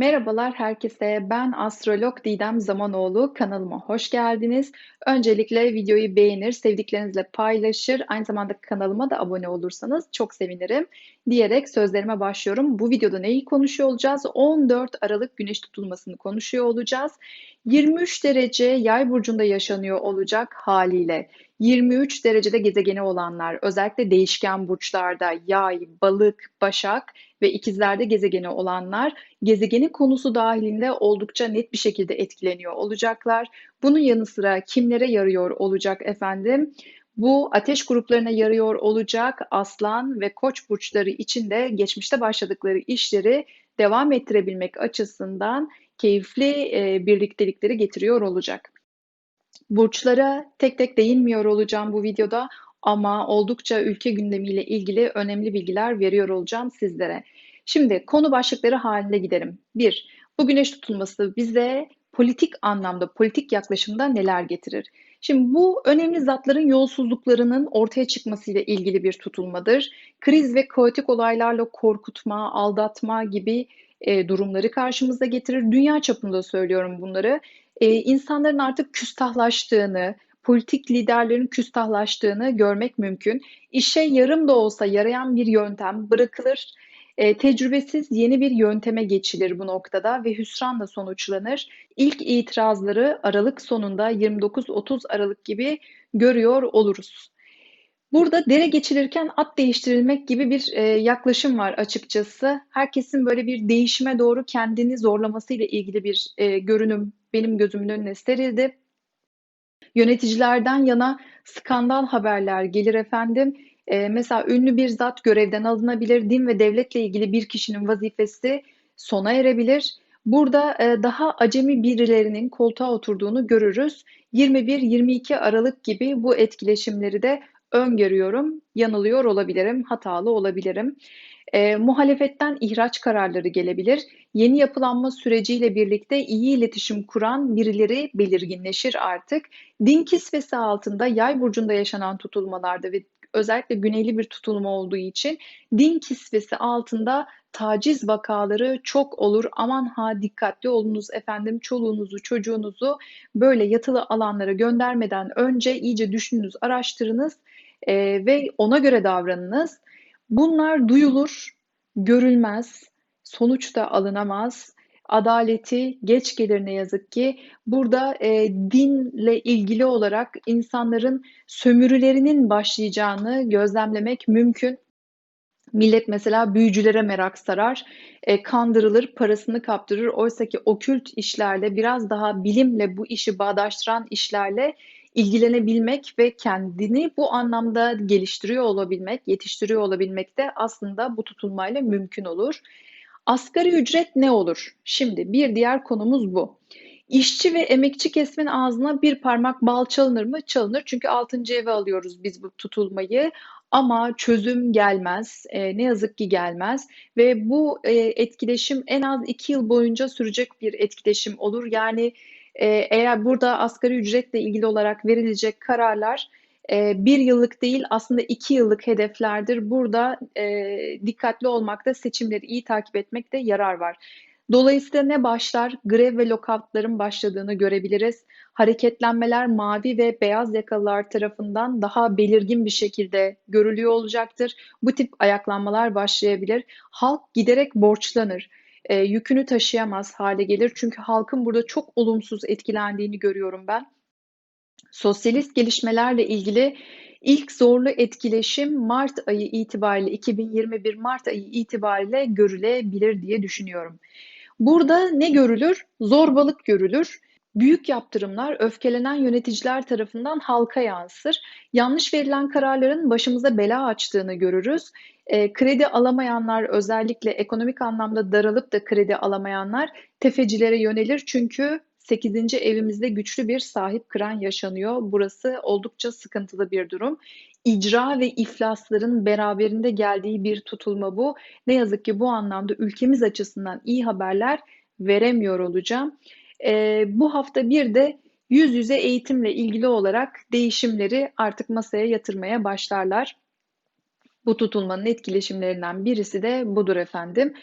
Merhabalar herkese. Ben astrolog Didem Zamanoğlu. Kanalıma hoş geldiniz. Öncelikle videoyu beğenir, sevdiklerinizle paylaşır, aynı zamanda kanalıma da abone olursanız çok sevinirim diyerek sözlerime başlıyorum. Bu videoda neyi konuşuyor olacağız? 14 Aralık Güneş tutulmasını konuşuyor olacağız. 23 derece Yay burcunda yaşanıyor olacak haliyle. 23 derecede gezegeni olanlar, özellikle değişken burçlarda Yay, Balık, Başak ve ikizlerde gezegeni olanlar gezegenin konusu dahilinde oldukça net bir şekilde etkileniyor olacaklar. Bunun yanı sıra kimlere yarıyor olacak efendim? Bu ateş gruplarına yarıyor olacak aslan ve koç burçları için de geçmişte başladıkları işleri devam ettirebilmek açısından keyifli e, birliktelikleri getiriyor olacak. Burçlara tek tek değinmiyor olacağım bu videoda ama oldukça ülke gündemiyle ilgili önemli bilgiler veriyor olacağım sizlere. Şimdi konu başlıkları halinde gidelim. 1. Bu güneş tutulması bize politik anlamda, politik yaklaşımda neler getirir? Şimdi bu önemli zatların yolsuzluklarının ortaya çıkmasıyla ilgili bir tutulmadır. Kriz ve kaotik olaylarla korkutma, aldatma gibi e, durumları karşımıza getirir. Dünya çapında söylüyorum bunları. E, insanların artık küstahlaştığını, politik liderlerin küstahlaştığını görmek mümkün. İşe yarım da olsa yarayan bir yöntem bırakılır. E, tecrübesiz yeni bir yönteme geçilir bu noktada ve hüsranla sonuçlanır. İlk itirazları Aralık sonunda 29-30 Aralık gibi görüyor oluruz. Burada dere geçilirken at değiştirilmek gibi bir e, yaklaşım var açıkçası. Herkesin böyle bir değişime doğru kendini zorlamasıyla ilgili bir e, görünüm benim gözümün önüne serildi. Yöneticilerden yana skandal haberler gelir efendim. E, mesela ünlü bir zat görevden alınabilir. Din ve devletle ilgili bir kişinin vazifesi sona erebilir. Burada e, daha acemi birilerinin koltuğa oturduğunu görürüz. 21-22 Aralık gibi bu etkileşimleri de öngörüyorum. Yanılıyor olabilirim, hatalı olabilirim. E, muhalefetten ihraç kararları gelebilir. Yeni yapılanma süreciyle birlikte iyi iletişim kuran birileri belirginleşir artık. Din kisvesi altında yay burcunda yaşanan tutulmalarda ve özellikle güneyli bir tutulma olduğu için din kisvesi altında taciz vakaları çok olur. Aman ha dikkatli olunuz efendim çoluğunuzu çocuğunuzu böyle yatılı alanlara göndermeden önce iyice düşününüz araştırınız e, ve ona göre davranınız. Bunlar duyulur, görülmez, sonuç da alınamaz. Adaleti geç gelir ne yazık ki. Burada e, dinle ilgili olarak insanların sömürülerinin başlayacağını gözlemlemek mümkün. Millet mesela büyücülere merak sarar, e, kandırılır, parasını kaptırır. Oysa ki okült işlerle, biraz daha bilimle bu işi bağdaştıran işlerle ilgilenebilmek ve kendini bu anlamda geliştiriyor olabilmek, yetiştiriyor olabilmek de aslında bu tutulmayla mümkün olur. Asgari ücret ne olur? Şimdi bir diğer konumuz bu. İşçi ve emekçi kesimin ağzına bir parmak bal çalınır mı? Çalınır. Çünkü 6. eve alıyoruz biz bu tutulmayı. Ama çözüm gelmez. E, ne yazık ki gelmez. Ve bu e, etkileşim en az 2 yıl boyunca sürecek bir etkileşim olur. Yani e, eğer burada asgari ücretle ilgili olarak verilecek kararlar e, bir yıllık değil aslında iki yıllık hedeflerdir. Burada e, dikkatli olmakta, seçimleri iyi takip etmekte yarar var. Dolayısıyla ne başlar? Grev ve lockoutların başladığını görebiliriz. Hareketlenmeler mavi ve beyaz yakalılar tarafından daha belirgin bir şekilde görülüyor olacaktır. Bu tip ayaklanmalar başlayabilir. Halk giderek borçlanır. E, yükünü taşıyamaz hale gelir. Çünkü halkın burada çok olumsuz etkilendiğini görüyorum ben. Sosyalist gelişmelerle ilgili ilk zorlu etkileşim Mart ayı itibariyle 2021 Mart ayı itibariyle görülebilir diye düşünüyorum. Burada ne görülür? Zorbalık görülür. Büyük yaptırımlar öfkelenen yöneticiler tarafından halka yansır. Yanlış verilen kararların başımıza bela açtığını görürüz. E, kredi alamayanlar özellikle ekonomik anlamda daralıp da kredi alamayanlar tefecilere yönelir. Çünkü 8. evimizde güçlü bir sahip kıran yaşanıyor. Burası oldukça sıkıntılı bir durum. İcra ve iflasların beraberinde geldiği bir tutulma bu. Ne yazık ki bu anlamda ülkemiz açısından iyi haberler veremiyor olacağım. E, bu hafta bir de yüz yüze eğitimle ilgili olarak değişimleri artık masaya yatırmaya başlarlar. Bu tutulmanın etkileşimlerinden birisi de budur efendim.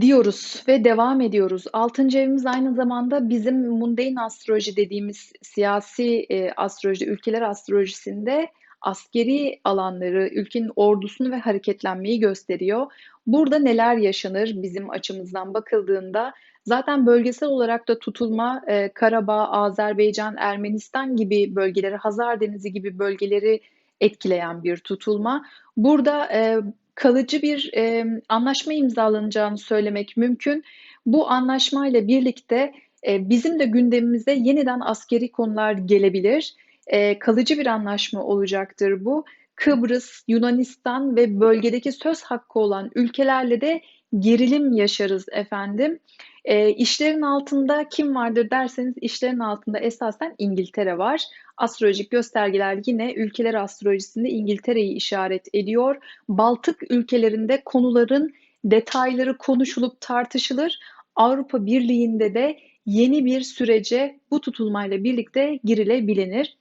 Diyoruz ve devam ediyoruz. Altıncı evimiz aynı zamanda bizim mundane astroloji dediğimiz siyasi e, astroloji, ülkeler astrolojisinde askeri alanları, ülkenin ordusunu ve hareketlenmeyi gösteriyor. Burada neler yaşanır bizim açımızdan bakıldığında zaten bölgesel olarak da tutulma e, Karabağ, Azerbaycan, Ermenistan gibi bölgeleri, Hazar Denizi gibi bölgeleri etkileyen bir tutulma. Burada e, kalıcı bir e, anlaşma imzalanacağını söylemek mümkün. Bu anlaşmayla birlikte e, bizim de gündemimize yeniden askeri konular gelebilir. E, kalıcı bir anlaşma olacaktır bu. Kıbrıs, Yunanistan ve bölgedeki söz hakkı olan ülkelerle de gerilim yaşarız efendim. E, işlerin altında kim vardır derseniz işlerin altında esasen İngiltere var. Astrolojik göstergeler yine ülkeler astrolojisinde İngiltere'yi işaret ediyor. Baltık ülkelerinde konuların detayları konuşulup tartışılır. Avrupa Birliği'nde de yeni bir sürece bu tutulmayla birlikte girilebilir.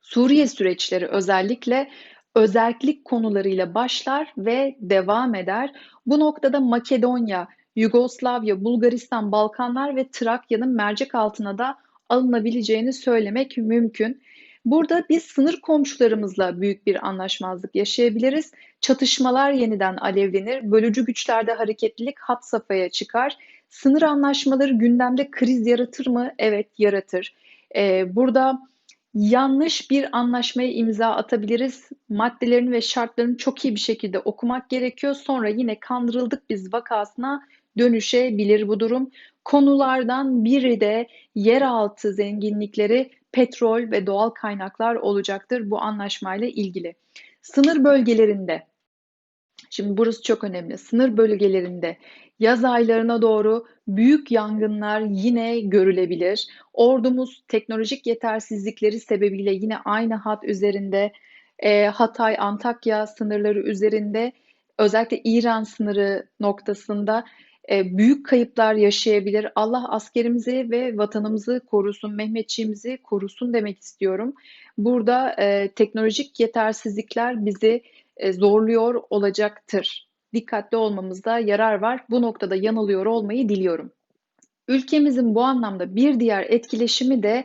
Suriye süreçleri özellikle özellik konularıyla başlar ve devam eder. Bu noktada Makedonya, Yugoslavya, Bulgaristan, Balkanlar ve Trakya'nın mercek altına da alınabileceğini söylemek mümkün. Burada biz sınır komşularımızla büyük bir anlaşmazlık yaşayabiliriz. Çatışmalar yeniden alevlenir, bölücü güçlerde hareketlilik hat safhaya çıkar. Sınır anlaşmaları gündemde kriz yaratır mı? Evet yaratır. Ee, burada yanlış bir anlaşmaya imza atabiliriz. Maddelerini ve şartlarını çok iyi bir şekilde okumak gerekiyor. Sonra yine kandırıldık biz vakasına dönüşebilir bu durum. Konulardan biri de yeraltı zenginlikleri, petrol ve doğal kaynaklar olacaktır bu anlaşmayla ilgili. Sınır bölgelerinde Şimdi burası çok önemli. Sınır bölgelerinde yaz aylarına doğru büyük yangınlar yine görülebilir. Ordumuz teknolojik yetersizlikleri sebebiyle yine aynı hat üzerinde e, Hatay, Antakya sınırları üzerinde özellikle İran sınırı noktasında büyük kayıplar yaşayabilir. Allah askerimizi ve vatanımızı korusun, Mehmetçiğimizi korusun demek istiyorum. Burada e, teknolojik yetersizlikler bizi e, zorluyor olacaktır. Dikkatli olmamızda yarar var. Bu noktada yanılıyor olmayı diliyorum. Ülkemizin bu anlamda bir diğer etkileşimi de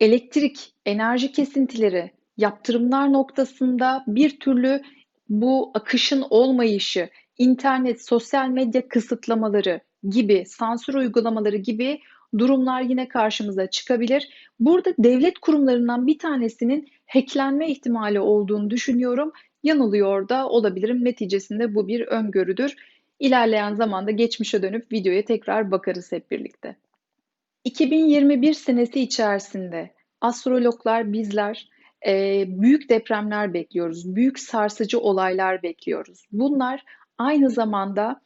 elektrik, enerji kesintileri, yaptırımlar noktasında bir türlü bu akışın olmayışı, internet, sosyal medya kısıtlamaları gibi, sansür uygulamaları gibi durumlar yine karşımıza çıkabilir. Burada devlet kurumlarından bir tanesinin hacklenme ihtimali olduğunu düşünüyorum. Yanılıyor da olabilirim. Neticesinde bu bir öngörüdür. İlerleyen zamanda geçmişe dönüp videoya tekrar bakarız hep birlikte. 2021 senesi içerisinde astrologlar bizler e, büyük depremler bekliyoruz. Büyük sarsıcı olaylar bekliyoruz. Bunlar aynı zamanda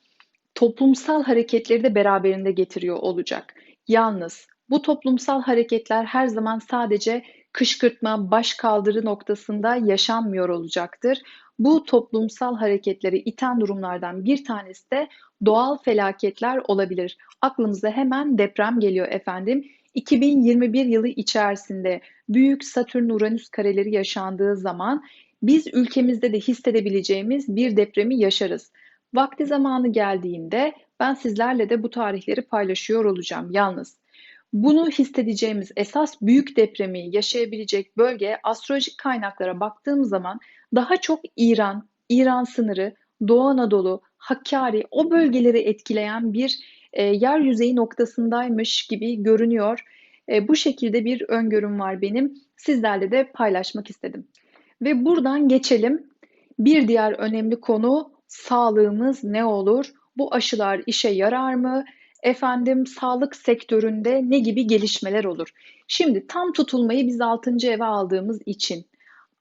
toplumsal hareketleri de beraberinde getiriyor olacak. Yalnız bu toplumsal hareketler her zaman sadece kışkırtma, baş kaldırı noktasında yaşanmıyor olacaktır. Bu toplumsal hareketleri iten durumlardan bir tanesi de doğal felaketler olabilir. Aklımıza hemen deprem geliyor efendim. 2021 yılı içerisinde büyük Satürn-Uranüs kareleri yaşandığı zaman biz ülkemizde de hissedebileceğimiz bir depremi yaşarız. Vakti zamanı geldiğinde ben sizlerle de bu tarihleri paylaşıyor olacağım. Yalnız bunu hissedeceğimiz esas büyük depremi yaşayabilecek bölge astrolojik kaynaklara baktığım zaman daha çok İran, İran sınırı, Doğu Anadolu, Hakkari o bölgeleri etkileyen bir e, yer yüzeyi noktasındaymış gibi görünüyor. E, bu şekilde bir öngörüm var benim. Sizlerle de paylaşmak istedim. Ve buradan geçelim. Bir diğer önemli konu sağlığımız ne olur? Bu aşılar işe yarar mı? Efendim sağlık sektöründe ne gibi gelişmeler olur? Şimdi tam tutulmayı biz 6. eve aldığımız için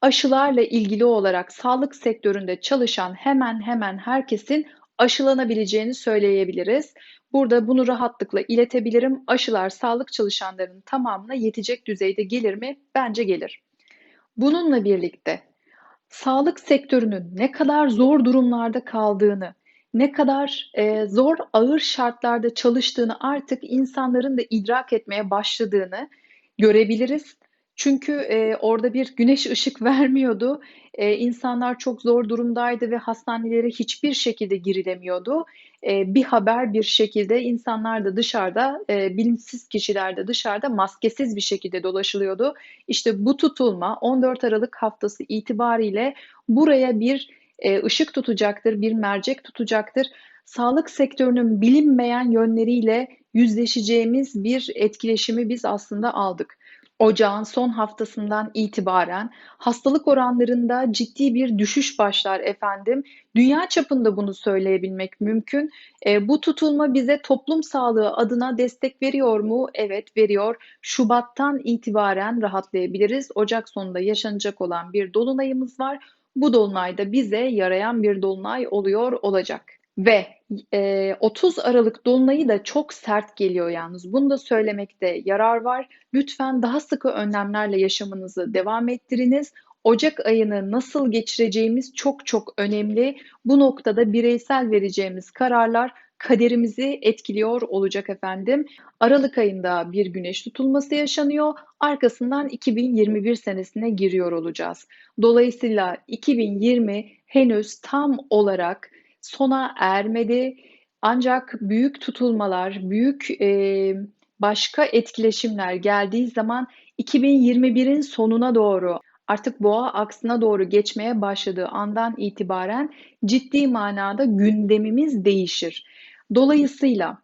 aşılarla ilgili olarak sağlık sektöründe çalışan hemen hemen herkesin aşılanabileceğini söyleyebiliriz. Burada bunu rahatlıkla iletebilirim. Aşılar sağlık çalışanlarının tamamına yetecek düzeyde gelir mi? Bence gelir. Bununla birlikte sağlık sektörünün ne kadar zor durumlarda kaldığını, ne kadar e, zor, ağır şartlarda çalıştığını artık insanların da idrak etmeye başladığını görebiliriz. Çünkü, eee, orada bir güneş ışık vermiyordu. Eee, insanlar çok zor durumdaydı ve hastanelere hiçbir şekilde girilemiyordu. Eee, bir haber bir şekilde insanlar da dışarıda, eee, bilinçsiz kişiler de dışarıda maskesiz bir şekilde dolaşılıyordu. İşte bu tutulma 14 Aralık haftası itibariyle buraya bir, eee, ışık tutacaktır, bir mercek tutacaktır. Sağlık sektörünün bilinmeyen yönleriyle yüzleşeceğimiz bir etkileşimi biz aslında aldık. Ocağın son haftasından itibaren hastalık oranlarında ciddi bir düşüş başlar efendim. Dünya çapında bunu söyleyebilmek mümkün. Eee, bu tutulma bize toplum sağlığı adına destek veriyor mu? Evet, veriyor. Şubattan itibaren rahatlayabiliriz. Ocak sonunda yaşanacak olan bir dolunayımız var. Bu dolunay da bize yarayan bir dolunay oluyor olacak. Ve eee, 30 Aralık dolunayı da çok sert geliyor yalnız. Bunu da söylemekte yarar var. Lütfen daha sıkı önlemlerle yaşamınızı devam ettiriniz. Ocak ayını nasıl geçireceğimiz çok çok önemli. Bu noktada bireysel vereceğimiz kararlar kaderimizi etkiliyor olacak efendim. Aralık ayında bir güneş tutulması yaşanıyor. Arkasından 2021 senesine giriyor olacağız. Dolayısıyla 2020 henüz tam olarak sona ermedi. Ancak büyük tutulmalar, büyük e, başka etkileşimler geldiği zaman 2021'in sonuna doğru artık boğa aksına doğru geçmeye başladığı andan itibaren ciddi manada gündemimiz değişir. Dolayısıyla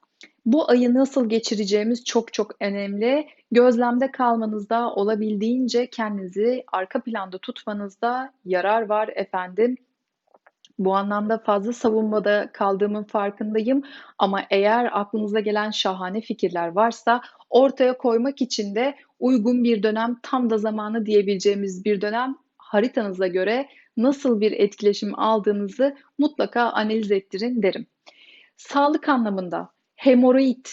bu ayı nasıl geçireceğimiz çok çok önemli. Gözlemde kalmanızda olabildiğince kendinizi arka planda tutmanızda yarar var efendim. Bu anlamda fazla savunmada kaldığımın farkındayım ama eğer aklınıza gelen şahane fikirler varsa ortaya koymak için de uygun bir dönem, tam da zamanı diyebileceğimiz bir dönem haritanıza göre nasıl bir etkileşim aldığınızı mutlaka analiz ettirin derim. Sağlık anlamında hemoroid,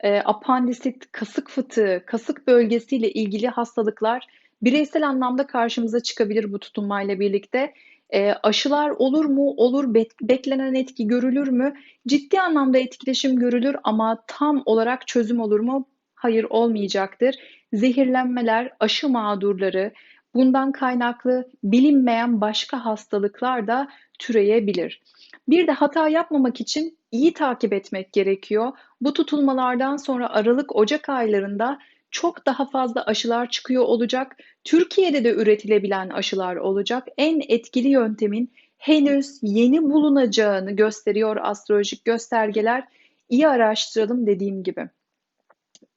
e, apandisit, kasık fıtığı, kasık bölgesiyle ilgili hastalıklar bireysel anlamda karşımıza çıkabilir bu tutunmayla birlikte. E, aşılar olur mu? Olur. Be beklenen etki görülür mü? Ciddi anlamda etkileşim görülür ama tam olarak çözüm olur mu? Hayır olmayacaktır. Zehirlenmeler, aşı mağdurları, bundan kaynaklı bilinmeyen başka hastalıklar da türeyebilir. Bir de hata yapmamak için iyi takip etmek gerekiyor. Bu tutulmalardan sonra Aralık-Ocak aylarında çok daha fazla aşılar çıkıyor olacak. Türkiye'de de üretilebilen aşılar olacak. En etkili yöntemin henüz yeni bulunacağını gösteriyor astrolojik göstergeler. İyi araştıralım dediğim gibi.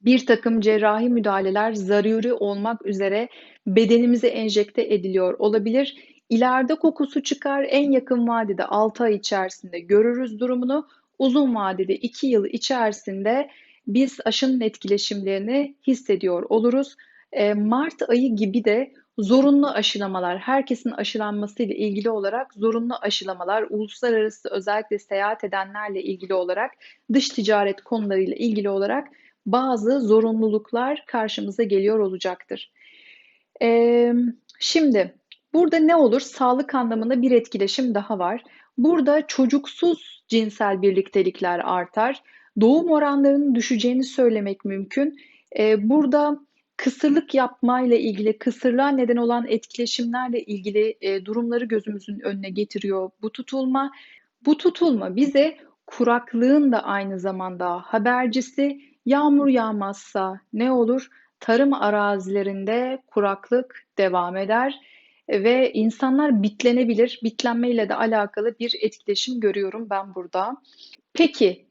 Bir takım cerrahi müdahaleler zaruri olmak üzere bedenimize enjekte ediliyor olabilir. İleride kokusu çıkar. En yakın vadede 6 ay içerisinde görürüz durumunu. Uzun vadede 2 yıl içerisinde biz aşının etkileşimlerini hissediyor oluruz. E, Mart ayı gibi de zorunlu aşılamalar, herkesin aşılanması ile ilgili olarak zorunlu aşılamalar, uluslararası özellikle seyahat edenlerle ilgili olarak, dış ticaret konularıyla ilgili olarak bazı zorunluluklar karşımıza geliyor olacaktır. Ee, şimdi burada ne olur? Sağlık anlamında bir etkileşim daha var. Burada çocuksuz cinsel birliktelikler artar doğum oranlarının düşeceğini söylemek mümkün. Ee, burada kısırlık yapmayla ilgili, kısırlığa neden olan etkileşimlerle ilgili e, durumları gözümüzün önüne getiriyor bu tutulma. Bu tutulma bize kuraklığın da aynı zamanda habercisi. Yağmur yağmazsa ne olur? Tarım arazilerinde kuraklık devam eder ve insanlar bitlenebilir. Bitlenmeyle de alakalı bir etkileşim görüyorum ben burada. Peki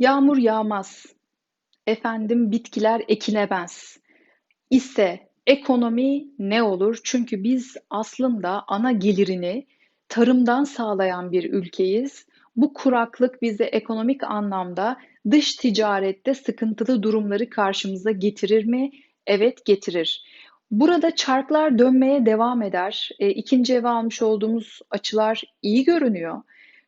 Yağmur yağmaz, efendim bitkiler ekilemez ise ekonomi ne olur? Çünkü biz aslında ana gelirini tarımdan sağlayan bir ülkeyiz. Bu kuraklık bize ekonomik anlamda dış ticarette sıkıntılı durumları karşımıza getirir mi? Evet getirir. Burada çarklar dönmeye devam eder. E, ikinci eve almış olduğumuz açılar iyi görünüyor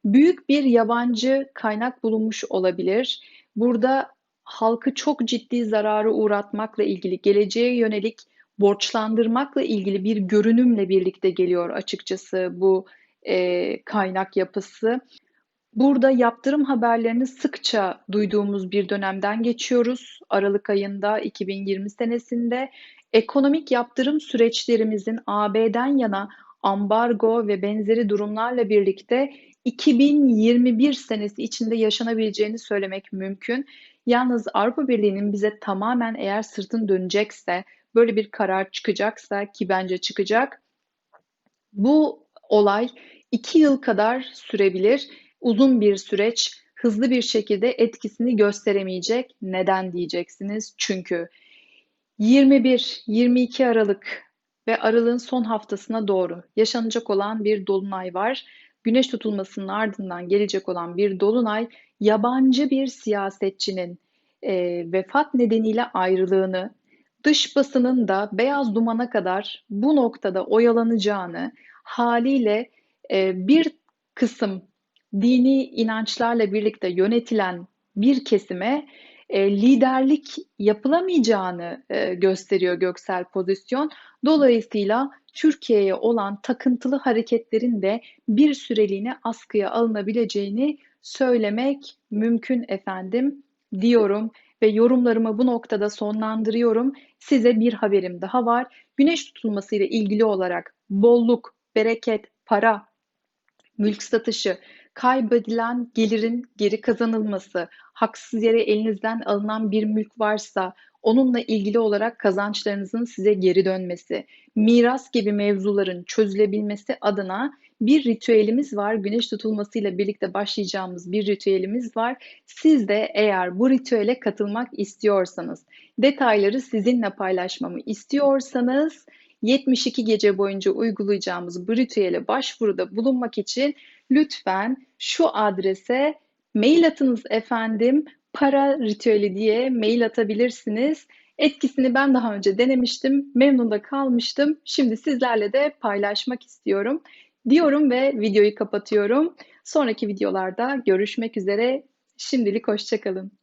büyük bir yabancı kaynak bulunmuş olabilir. Burada halkı çok ciddi zararı uğratmakla ilgili, geleceğe yönelik borçlandırmakla ilgili bir görünümle birlikte geliyor açıkçası bu e, kaynak yapısı. Burada yaptırım haberlerini sıkça duyduğumuz bir dönemden geçiyoruz. Aralık ayında 2020 senesinde Ekonomik yaptırım süreçlerimizin AB'den yana ambargo ve benzeri durumlarla birlikte 2021 senesi içinde yaşanabileceğini söylemek mümkün. Yalnız Avrupa Birliği'nin bize tamamen eğer sırtını dönecekse, böyle bir karar çıkacaksa ki bence çıkacak, bu olay iki yıl kadar sürebilir. Uzun bir süreç, hızlı bir şekilde etkisini gösteremeyecek. Neden diyeceksiniz? Çünkü 21-22 Aralık ve Aralık'ın son haftasına doğru yaşanacak olan bir dolunay var. Güneş tutulmasının ardından gelecek olan bir dolunay yabancı bir siyasetçinin e, vefat nedeniyle ayrılığını, dış basının da beyaz dumana kadar bu noktada oyalanacağını haliyle e, bir kısım dini inançlarla birlikte yönetilen bir kesime e, liderlik yapılamayacağını e, gösteriyor göksel pozisyon. Dolayısıyla Türkiye'ye olan takıntılı hareketlerin de bir süreliğine askıya alınabileceğini söylemek mümkün efendim diyorum ve yorumlarımı bu noktada sonlandırıyorum. Size bir haberim daha var. Güneş tutulması ile ilgili olarak bolluk, bereket, para, mülk satışı, kaybedilen gelirin geri kazanılması, haksız yere elinizden alınan bir mülk varsa onunla ilgili olarak kazançlarınızın size geri dönmesi, miras gibi mevzuların çözülebilmesi adına bir ritüelimiz var. Güneş tutulmasıyla birlikte başlayacağımız bir ritüelimiz var. Siz de eğer bu ritüele katılmak istiyorsanız, detayları sizinle paylaşmamı istiyorsanız 72 gece boyunca uygulayacağımız bu ritüele başvuruda bulunmak için lütfen şu adrese mail atınız efendim. Para ritüeli diye mail atabilirsiniz. Etkisini ben daha önce denemiştim. Memnun da kalmıştım. Şimdi sizlerle de paylaşmak istiyorum. Diyorum ve videoyu kapatıyorum. Sonraki videolarda görüşmek üzere. Şimdilik hoşçakalın.